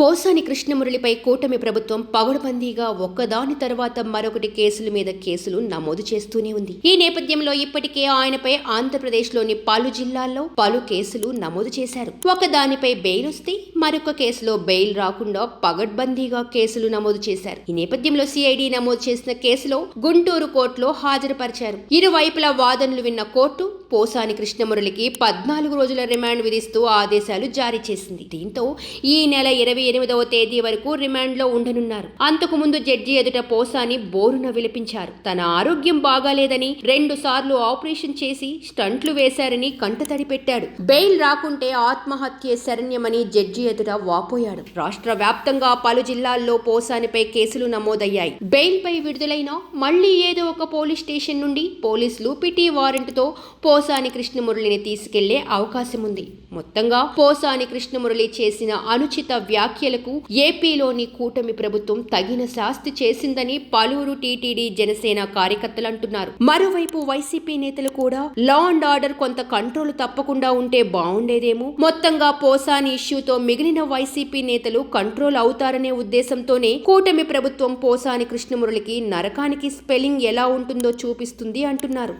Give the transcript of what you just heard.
పోసాని కృష్ణమురళిపై కూటమి ప్రభుత్వం పగడబందీగా ఒక్కదాని తర్వాత మరొకటి కేసుల మీద కేసులు నమోదు చేస్తూనే ఉంది. ఈ నేపథ్యంలో ఇప్పటికే ఆయనపై ఆంధ్రప్రదేశ్లోని పలు జిల్లాల్లో పలు కేసులు నమోదు చేశారు. ఒకదానిపై బెయిల్ వస్తే మరొక కేసులో బెయిల్ రాకుండా పగడ్బందీగా కేసులు నమోదు చేశారు. ఈ నేపథ్యంలో సిఐడి నమోదు చేసిన కేసులో గుంటూరు కోర్టులో హాజరుపరిచారు. ఇరువైపుల వాదనలు విన్న కోర్టు పోసాని కృష్ణమురళికి పద్నాలుగు రోజుల రిమాండ్ విధిస్తూ ఆదేశాలు జారీ చేసింది. దీంతో ఈ నెల ఇరవై ఎనిమిదవ తేదీ వరకు రిమాండ్లో ఉండనున్నారు. అంతకు ముందు జడ్జి ఎదుట పోసాని బోరున విలపించారు. తన ఆరోగ్యం బాగాలేదని రెండు సార్లు ఆపరేషన్ చేసి స్టంట్లు వేశారని కంటతడి పెట్టాడు. బెయిల్ రాకుంటే ఆత్మహత్య శరణ్యమని జడ్జి ఎదుట వాపోయాడు. రాష్ట్ర వ్యాప్తంగా పలు జిల్లాల్లో పోసానిపై కేసులు నమోదయ్యాయి. బెయిల్ పై విడుదలైన మళ్ళీ ఏదో ఒక పోలీస్ స్టేషన్ నుండి పోలీసులు పిటి వారెంట్తో పో పోసాని కృష్ణమురళిని తీసుకెళ్ళే అవకాశం ఉంది మొత్తంగా పోసాని కృష్ణమురళి చేసిన అనుచిత వ్యాఖ్యలకు ఏపీలోని కూటమి ప్రభుత్వం తగిన శాస్తి చేసిందని పలువురు టీటీడీ జనసేన కార్యకర్తలు అంటున్నారు. మరోవైపు వైసీపీ నేతలు కూడా లా అండ్ ఆర్డర్ కొంత కంట్రోల్ తప్పకుండా ఉంటే బాగుండేదేమో మొత్తంగా పోసాని ఇష్యూతో మిగిలిన వైసీపీ నేతలు కంట్రోల్ అవుతారనే ఉద్దేశంతోనే కూటమి ప్రభుత్వం పోసాని కృష్ణమురళికి నరకానికి స్పెల్లింగ్ ఎలా ఉంటుందో చూపిస్తుంది అంటున్నారు.